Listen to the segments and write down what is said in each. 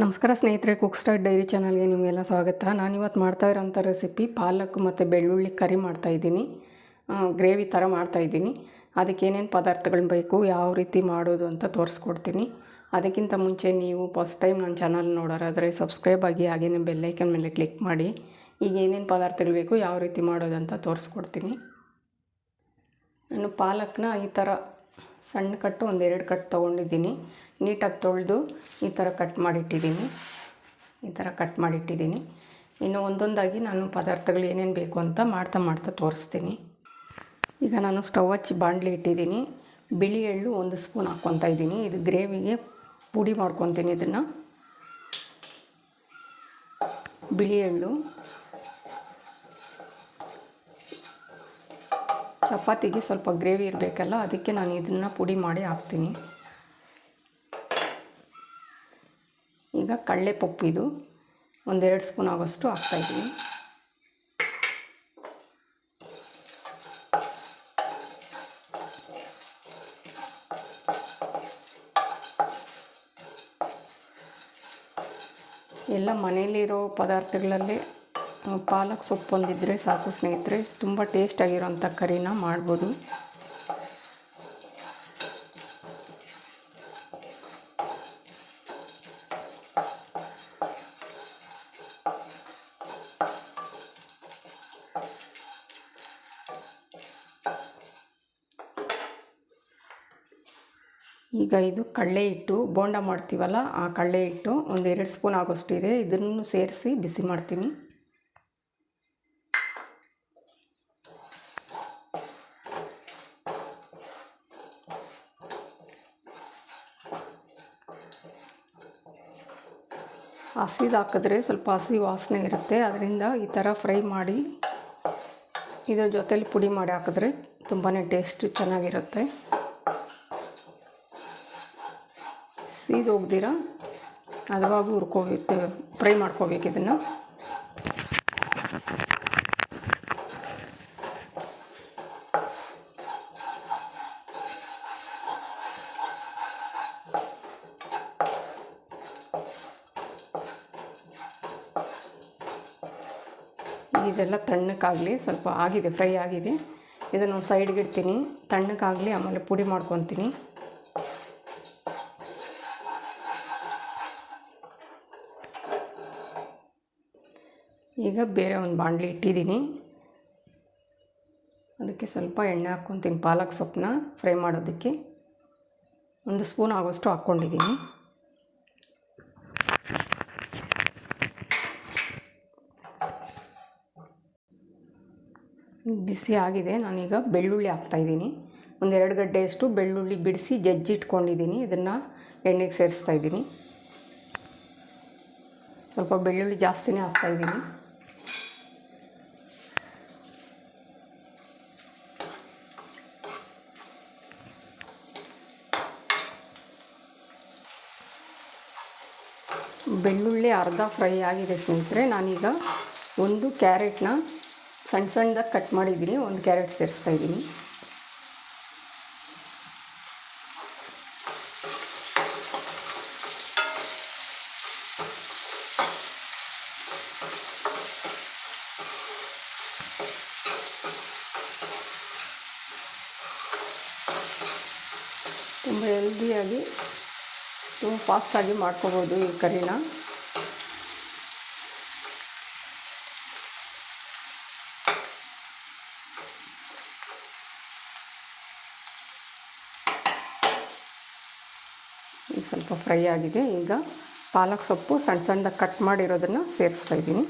ನಮಸ್ಕಾರ ಸ್ನೇಹಿತರೆ cook start dairy ಚಾನಲ್ಗೆ ನಿಮಗೆಲ್ಲ ಸ್ವಾಗತ. ನಾನಿವತ್ತು ಮಾಡ್ತಾ ಇರೋಂಥ ರೆಸಿಪಿ ಪಾಲಕ್ ಮತ್ತು ಬೆಳ್ಳುಳ್ಳಿ ಕರಿ ಮಾಡ್ತಾಯಿದ್ದೀನಿ ಗ್ರೇವಿ ಥರ ಮಾಡ್ತಾಯಿದ್ದೀನಿ ಅದಕ್ಕೆ ಏನೇನು ಪದಾರ್ಥಗಳು ಬೇಕು, ಯಾವ ರೀತಿ ಮಾಡೋದು ಅಂತ ತೋರಿಸ್ಕೊಡ್ತೀನಿ. ಅದಕ್ಕಿಂತ ಮುಂಚೆ ನೀವು ಫಸ್ಟ್ ಟೈಮ್ ನನ್ನ ಚಾನಲ್ ನೋಡೋರಾದರೆ ಸಬ್ಸ್ಕ್ರೈಬ್ ಆಗಿ ಹಾಗೇನೆ ಬೆಲ್ಲೈಕನ್ ಮೇಲೆ ಕ್ಲಿಕ್ ಮಾಡಿ. ಈಗ ಏನೇನು ಪದಾರ್ಥಗಳು ಬೇಕು, ಯಾವ ರೀತಿ ಮಾಡೋದು ಅಂತ ತೋರಿಸ್ಕೊಡ್ತೀನಿ. ನಾನು ಪಾಲಕ್ನ ಈ ಥರ ಸಣ್ಣ ಕಟ್ಟು ಒಂದೆರಡು ಕಟ್ ತೊಗೊಂಡಿದ್ದೀನಿ. ನೀಟಾಗಿ ತೊಳೆದು ಈ ಥರ ಕಟ್ ಮಾಡಿಟ್ಟಿದ್ದೀನಿ. ಈ ಥರ ಕಟ್ ಮಾಡಿಟ್ಟಿದ್ದೀನಿ. ಇನ್ನು ಒಂದೊಂದಾಗಿ ನಾನು ಪದಾರ್ಥಗಳು ಏನೇನು ಬೇಕು ಅಂತ ಮಾಡ್ತಾ ಮಾಡ್ತಾ ತೋರಿಸ್ತೀನಿ. ಈಗ ನಾನು ಸ್ಟವ್ ಹಚ್ಚಿ ಬಾಣಲಿ ಇಟ್ಟಿದ್ದೀನಿ. ಬಿಳಿ ಎಳ್ಳು ಒಂದು ಸ್ಪೂನ್ ಹಾಕ್ಕೊತಾ ಇದ್ದೀನಿ. ಇದು ಗ್ರೇವಿಗೆ ಪುಡಿ ಮಾಡ್ಕೊತೀನಿ ಇದನ್ನು. ಬಿಳಿ ಎಳ್ಳು ಚಪಾತಿಗೆ ಸ್ವಲ್ಪ ಗ್ರೇವಿ ಇರಬೇಕಲ್ಲ, ಅದಕ್ಕೆ ನಾನು ಇದನ್ನು ಪುಡಿ ಮಾಡಿ ಹಾಕ್ತೀನಿ. ಈಗ ಕಡಲೆ ಪಪ್ಪು ಇದು, ಒಂದೆರಡು ಸ್ಪೂನ್ ಆಗೋಷ್ಟು ಹಾಕ್ತಾಯಿದ್ದೀನಿ ಎಲ್ಲ ಮನೆಯಲ್ಲಿರೋ ಪದಾರ್ಥಗಳಲ್ಲಿ ಪಾಲಕ್ ಸೊಪ್ಪು ಒಂದಿದ್ದರೆ ಸಾಕು ಸ್ನೇಹಿತರೆ. ತುಂಬ ಟೇಸ್ಟಾಗಿರೋಂಥ ಕರಿನ ಮಾಡ್ಬೋದು. ಈಗ ಇದು ಕಡಲೆ ಹಿಟ್ಟು, ಬೋಂಡ ಮಾಡ್ತೀವಲ್ಲ, ಆ ಕಡಲೆ ಹಿಟ್ಟು ಒಂದು ಎರಡು ಸ್ಪೂನ್ ಆಗೋಷ್ಟಿದೆ. ಇದನ್ನು ಸೇರಿಸಿ ಬಿಸಿ ಮಾಡ್ತೀನಿ. ಹಸಿದು ಹಾಕಿದ್ರೆ ಸ್ವಲ್ಪ ಹಸಿ ವಾಸನೆ ಇರುತ್ತೆ. ಅದರಿಂದ ಈ ಥರ ಫ್ರೈ ಮಾಡಿ ಇದ್ರ ಜೊತೇಲಿ ಪುಡಿ ಮಾಡಿ ಹಾಕಿದ್ರೆ ತುಂಬಾ ಟೇಸ್ಟ್ ಚೆನ್ನಾಗಿರುತ್ತೆ. ಸೀದು ಹೋಗ್ದಿರ ಹದವಾಗಿ ಹುರ್ಕೋಬೇಕು ಫ್ರೈ ಮಾಡ್ಕೋಬೇಕು ಇದನ್ನು. ತಣ್ಣಕ್ಕಾಗಲಿ ಸ್ವಲ್ಪ ಆಗಿದೆ, ಫ್ರೈ ಆಗಿದೆ. ಇದನ್ನು ಸೈಡ್ಗೆ ಇಡ್ತೀನಿ. ತಣ್ಣಕ್ಕಾಗಲಿ ಆಮೇಲೆ ಪುಡಿ ಮಾಡ್ಕೊತೀನಿ. ಈಗ ಬೇರೆ ಒಂದು ಬಾಣಲಿ ಇಟ್ಟಿದ್ದೀನಿ. ಅದಕ್ಕೆ ಸ್ವಲ್ಪ ಎಣ್ಣೆ ಹಾಕ್ಕೊತೀನಿ, ಪಾಲಕ್ ಸೊಪ್ಪನ್ನ ಫ್ರೈ ಮಾಡೋದಕ್ಕೆ. ಒಂದು ಸ್ಪೂನ್ ಆಗೋಷ್ಟು ಹಾಕ್ಕೊಂಡಿದ್ದೀನಿ. ಬಿಸಿ ಆಗಿದೆ. ನಾನೀಗ ಬೆಳ್ಳುಳ್ಳಿ ಹಾಕ್ತಾಯಿದ್ದೀನಿ ಒಂದೆರಡು ಗಡ್ಡೆಯಷ್ಟು ಬೆಳ್ಳುಳ್ಳಿ ಬಿಡಿಸಿ ಜಜ್ಜಿಟ್ಕೊಂಡಿದ್ದೀನಿ ಇದನ್ನು ಎಣ್ಣೆಗೆ ಸೇರಿಸ್ತಾ ಇದ್ದೀನಿ. ಸ್ವಲ್ಪ ಬೆಳ್ಳುಳ್ಳಿ ಜಾಸ್ತಿನೇ ಹಾಕ್ತಾಯಿದ್ದೀನಿ ಬೆಳ್ಳುಳ್ಳಿ ಅರ್ಧ ಫ್ರೈ ಆಗಿದೆ ಸ್ನೇಹಿತರೆ. ನಾನೀಗ ಒಂದು ಕ್ಯಾರೆಟ್ನ ಸಣ್ಣ ಸಣ್ಣದಾಗಿ ಕಟ್ ಮಾಡಿದ್ದೀನಿ, ಒಂದು ಕ್ಯಾರೆಟ್ ಸೇರಿಸ್ತಾ ಇದ್ದೀನಿ. ತುಂಬ ಹೆಲ್ದಿಯಾಗಿ ತುಂಬ ಫಾಸ್ಟಾಗಿ ಮಾಡ್ಕೋಬೋದು ಈ ಕರಿನ. ಈಗ ಸ್ವಲ್ಪ ಫ್ರೈ ಆಗಿದೆ. ಈಗ ಪಾಲಕ್ ಸೊಪ್ಪು ಸಣ್ಣ ಸಣ್ಣದಾಗಿ ಕಟ್ ಮಾಡಿರೋದನ್ನು ಸೇರಿಸ್ತಾ ಇದ್ದೀನಿ.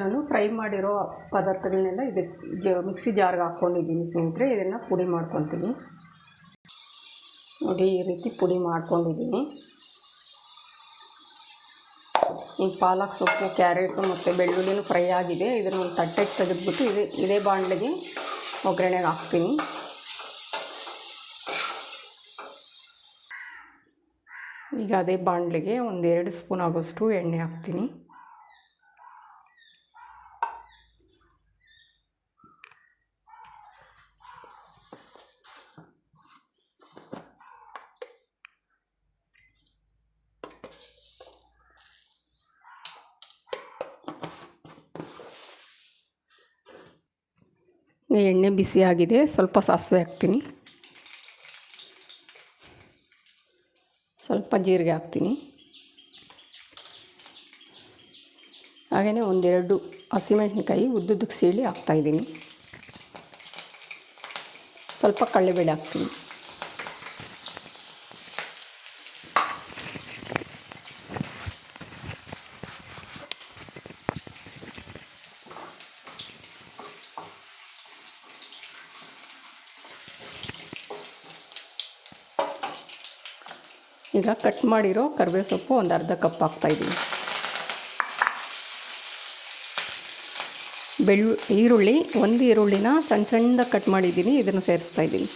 ನಾನು ಫ್ರೈ ಮಾಡಿರೋ ಪದಾರ್ಥಗಳನ್ನೆಲ್ಲ ಇದಕ್ಕೆ ಜ, ಮಿಕ್ಸಿ ಜಾರ್ಗೆ ಹಾಕ್ಕೊಂಡಿದ್ದೀನಿ ಸ್ನೇಹಿತರೆ. ಇದನ್ನು ಪುಡಿ ಮಾಡ್ಕೊತೀನಿ. ನೋಡಿ, ಈ ರೀತಿ ಪುಡಿ ಮಾಡ್ಕೊಂಡಿದ್ದೀನಿ. ಈಗ ಪಾಲಕ್ ಸೊಪ್ಪು, ಕ್ಯಾರೆಟು ಮತ್ತು ಬೆಳ್ಳುಳ್ಳಿನೂ ಫ್ರೈ ಆಗಿದೆ. ಇದನ್ನು ಒಂದು ತಟ್ಟೆಗೆ ತೆಗೆದುಬಿಟ್ಟು ಇದೇ ಇದೇ ಬಾಣಲೆಗೆ ಒಗ್ಗರಣೆಗೆ ಹಾಕ್ತೀನಿ. ಈಗ ಅದೇ ಬಾಣಲೆಗೆ ಒಂದು ಎರಡು ಸ್ಪೂನ್ ಆಗೋಷ್ಟು ಎಣ್ಣೆ ಹಾಕ್ತೀನಿ. ಎಣ್ಣೆ ಬಿಸಿ ಆಗಿದೆ, ಸ್ವಲ್ಪ ಸಾಸಿವೆ ಹಾಕ್ತೀನಿ. ಸ್ವಲ್ಪ ಜೀರಿಗೆ ಹಾಕ್ತೀನಿ. ಹಾಗೆಯೇ ಒಂದೆರಡು ಹಸಿಮೆಣ್ಸಿನ್ಕಾಯಿ ಉದ್ದುದ್ದಕ್ಕೆ ಸೀಳಿ ಹಾಕ್ತಾಯಿದ್ದೀನಿ ಸ್ವಲ್ಪ ಕಡಲೆಬೇಳೆ ಹಾಕ್ತೀನಿ. ಈಗ ಕಟ್ ಮಾಡಿರೋ ಕರಿಬೇವು ಸೊಪ್ಪು ಒಂದು ಅರ್ಧ ಕಪ್ ಹಾಕ್ತಾಯಿದ್ದೀನಿ ಬೆಳ್ಳು ಈರುಳ್ಳಿ, ಒಂದು ಈರುಳ್ಳಿನ ಸಣ್ಣ ಸಣ್ಣದಾಗಿ ಕಟ್ ಮಾಡಿದ್ದೀನಿ, ಇದನ್ನು ಸೇರಿಸ್ತಾ ಇದ್ದೀನಿ.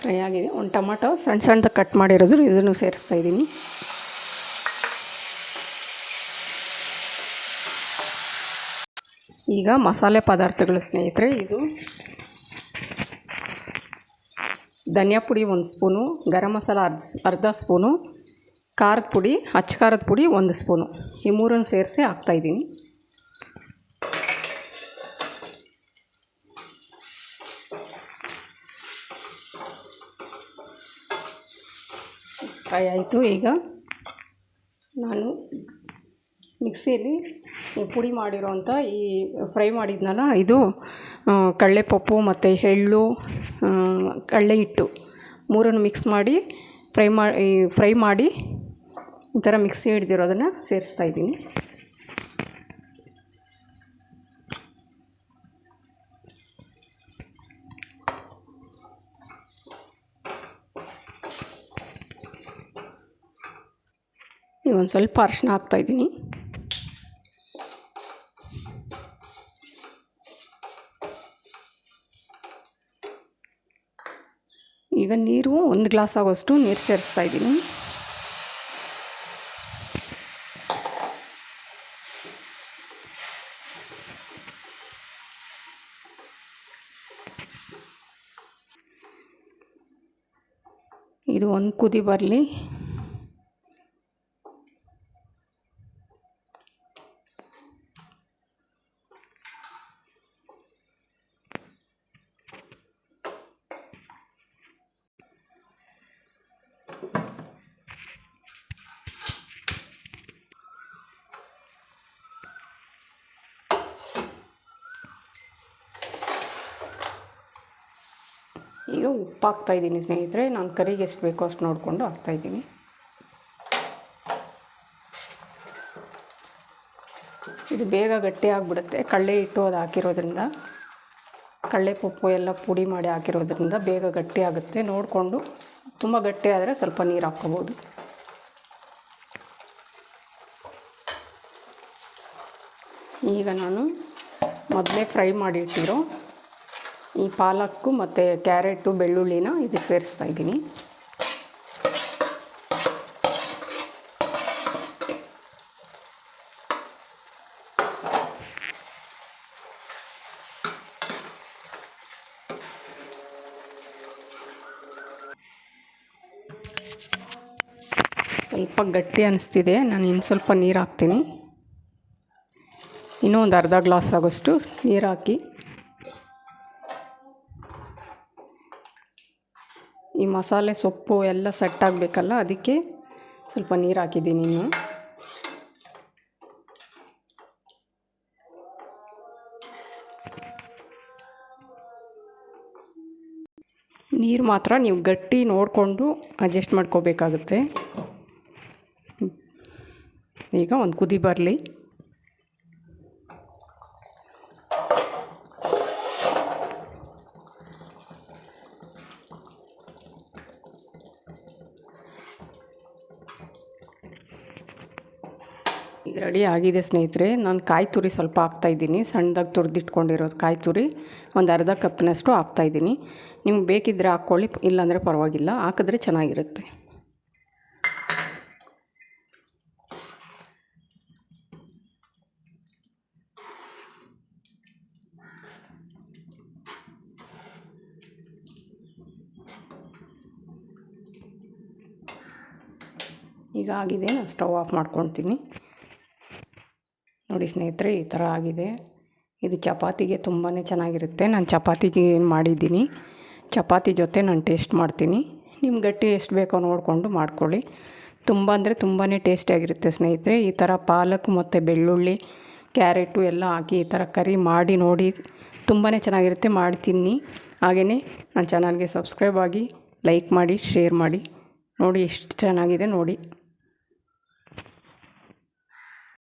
ಫ್ರೈ ಆಗಿದೆ. ಒಂದು ಟೊಮಾಟೊ ಸಣ್ಣ ಸಣ್ಣದಾಗಿ ಕಟ್ ಮಾಡಿರೋದು ಇದನ್ನು ಸೇರಿಸ್ತಾ ಇದ್ದೀನಿ. ಈಗ ಮಸಾಲೆ ಪದಾರ್ಥಗಳು ಸ್ನೇಹಿತರೆ, ಇದು ಧನಿಯಾ ಪುಡಿ ಒಂದು ಸ್ಪೂನು, ಗರಂ ಮಸಾಲ ಅರ್ಧ ಅರ್ಧ ಸ್ಪೂನು, ಖಾರದ ಪುಡಿ ಅಚ್ಚ ಖಾರದ ಪುಡಿ ಒಂದು ಸ್ಪೂನು. ಈ ಮೂರನ್ನು ಸೇರಿಸಿ ಹಾಕ್ತಾಯಿದ್ದೀನಿ ಫ್ರೈ ಆಯಿತು ಈಗ ನಾನು ಮಿಕ್ಸಿಯಲ್ಲಿ ಈ ಪುಡಿ ಮಾಡಿರೋವಂಥ ಈ ಫ್ರೈ ಮಾಡಿದ್ನಲ್ಲ, ಇದು ಕಡಲೆಪಪ್ಪು ಮತ್ತು ಎಳ್ಳು ಕಡಲೆ ಹಿಟ್ಟು ಮೂರನ್ನು ಮಿಕ್ಸ್ ಮಾಡಿ ಫ್ರೈ ಮಾಡಿ ಫ್ರೈ ಮಾಡಿ ಈ ಥರ ಮಿಕ್ಸಿ ಹಿಡ್ದಿರೋದನ್ನು ಸೇರಿಸ್ತಾ ಇದ್ದೀನಿ. ಒಂದು ಸ್ವಲ್ಪ ಅರಶಿನ ಹಾಕ್ತಾಯಿದ್ದೀನಿ ಈಗ ನೀರು ಒಂದು ಗ್ಲಾಸ್ ಆಗೋಷ್ಟು ನೀರು ಸೇರಿಸ್ತಾ ಇದ್ದೀನಿ. ಇದು ಒಂದು ಕುದಿ ಬರಲಿ. ಈಗ ಉಪ್ಪು ಹಾಕ್ತಾಯಿದ್ದೀನಿ ಸ್ನೇಹಿತರೆ. ನಾನು ಕರಿಗೆ ಎಷ್ಟು ಬೇಕೋ ಅಷ್ಟು ನೋಡಿಕೊಂಡು ಹಾಕ್ತಾಯಿದ್ದೀನಿ ಇದು ಬೇಗ ಗಟ್ಟಿ ಆಗಿಬಿಡುತ್ತೆ. ಕಳ್ಳೆ ಹಿಟ್ಟು ಅದು ಹಾಕಿರೋದ್ರಿಂದ ಕಳ್ಳೆ ಪುಪ್ಪು ಎಲ್ಲ ಪುಡಿ ಮಾಡಿ ಹಾಕಿರೋದ್ರಿಂದ ಬೇಗ ಗಟ್ಟಿ ಆಗುತ್ತೆ. ನೋಡಿಕೊಂಡು ತುಂಬ ಗಟ್ಟಿ ಆದರೆ ಸ್ವಲ್ಪ ನೀರು ಹಾಕ್ಕೋಬೋದು. ಈಗ ನಾನು ಮೊದಲೇ ಫ್ರೈ ಮಾಡಿ ಇಟ್ಟಿರೋ ಈ ಪಾಲಕ್ಕು ಮತ್ತು ಕ್ಯಾರೆಟು ಬೆಳ್ಳುಳ್ಳಿನ ಇದಕ್ಕೆ ಸೇರಿಸ್ತಾ ಇದ್ದೀನಿ. ಸ್ವಲ್ಪ ಗಟ್ಟಿ ಅನಿಸ್ತಿದೆ, ನಾನು ಇನ್ನು ಸ್ವಲ್ಪ ನೀರು ಹಾಕ್ತೀನಿ. ಇನ್ನೂ ಒಂದು ಅರ್ಧ ಗ್ಲಾಸ್ ಆಗೋಷ್ಟು ನೀರು ಹಾಕಿ. ಮಸಾಲೆ, ಸೊಪ್ಪು ಎಲ್ಲ ಸೆಟ್ ಆಗಬೇಕಲ್ಲ, ಅದಕ್ಕೆ ಸ್ವಲ್ಪ ನೀರು ಹಾಕಿದ್ದೀನಿ ಇನ್ನು. ನೀರು ಮಾತ್ರ ನೀವು ಗಟ್ಟಿ ನೋಡಿಕೊಂಡು ಅಡ್ಜಸ್ಟ್ ಮಾಡ್ಕೋಬೇಕಾಗುತ್ತೆ. ಈಗ ಒಂದು ಕುದಿ ಬರಲಿ. ಈಗ ರೆಡಿ ಆಗಿದೆ ಸ್ನೇಹಿತರೆ. ನಾನು ಕಾಯಿ ತುರಿ ಸ್ವಲ್ಪ ಹಾಕ್ತಾಯಿದ್ದೀನಿ ಸಣ್ಣದಾಗಿ ತುರಿದಿಟ್ಕೊಂಡಿರೋದು ಕಾಯಿ ತುರಿ ಒಂದು ಅರ್ಧ ಕಪ್ನಷ್ಟು ಹಾಕ್ತಾಯಿದ್ದೀನಿ ನಿಮ್ಗೆ ಬೇಕಿದ್ದರೆ ಹಾಕ್ಕೊಳ್ಳಿ, ಇಲ್ಲಾಂದರೆ ಪರವಾಗಿಲ್ಲ. ಹಾಕಿದ್ರೆ ಚೆನ್ನಾಗಿರುತ್ತೆ. ಈಗ ಆಗಿದೆ. ನಾನು ಸ್ಟವ್ ಆಫ್ ಮಾಡ್ಕೊಳ್ತೀನಿ. ನೋಡಿ ಸ್ನೇಹಿತರೆ, ಈ ಥರ ಆಗಿದೆ. ಇದು ಚಪಾತಿಗೆ ತುಂಬಾ ಚೆನ್ನಾಗಿರುತ್ತೆ. ನಾನು ಚಪಾತಿಗೆ ಮಾಡಿದ್ದೀನಿ. ಚಪಾತಿ ಜೊತೆ ನಾನು ಟೇಸ್ಟ್ ಮಾಡ್ತೀನಿ. ನಿಮ್ಮ ಗಟ್ಟಿ ಎಷ್ಟು ಬೇಕೋ ನೋಡಿಕೊಂಡು ಮಾಡ್ಕೊಳ್ಳಿ. ತುಂಬ ಅಂದರೆ ತುಂಬಾ ಟೇಸ್ಟಿಯಾಗಿರುತ್ತೆ ಸ್ನೇಹಿತರೆ. ಈ ಥರ ಪಾಲಕ್ ಮತ್ತು ಬೆಳ್ಳುಳ್ಳಿ ಕ್ಯಾರೆಟು ಎಲ್ಲ ಹಾಕಿ ಈ ಥರ ಕರಿ ಮಾಡಿ ನೋಡಿ ತುಂಬಾ ಚೆನ್ನಾಗಿರುತ್ತೆ. ಮಾಡ್ತೀನಿ. ಹಾಗೆಯೇ ನನ್ನ ಚಾನಲ್ಗೆ ಸಬ್ಸ್ಕ್ರೈಬ್ ಆಗಿ ಲೈಕ್ ಮಾಡಿ ಶೇರ್ ಮಾಡಿ. ನೋಡಿ ಎಷ್ಟು ಚೆನ್ನಾಗಿದೆ ನೋಡಿ.